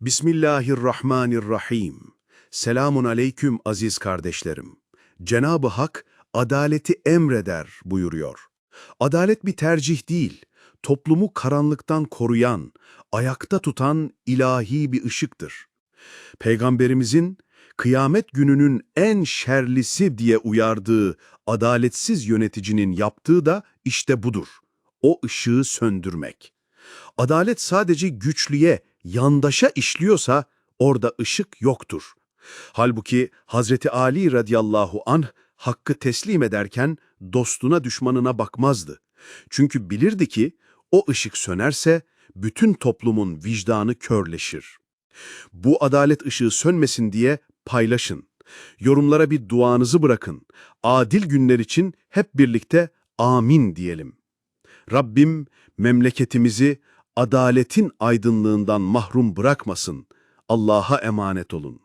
Bismillahirrahmanirrahim. Selamun aleyküm aziz kardeşlerim. Cenab-ı Hak adaleti emreder buyuruyor. Adalet bir tercih değil, toplumu karanlıktan koruyan, ayakta tutan ilahi bir ışıktır. Peygamberimizin kıyamet gününün en şerlisi diye uyardığı adaletsiz yöneticinin yaptığı da işte budur. O ışığı söndürmek. Adalet sadece güçlüye, yandaşa işliyorsa orada ışık yoktur. Halbuki Hazreti Ali radıyallahu anh hakkı teslim ederken dostuna düşmanına bakmazdı. Çünkü bilirdi ki o ışık sönerse bütün toplumun vicdanı körleşir. Bu adalet ışığı sönmesin diye paylaşın. Yorumlara bir duanızı bırakın. Adil günler için hep birlikte amin diyelim. Rabbim memleketimizi adaletin aydınlığından mahrum bırakmasın. Allah'a emanet olun.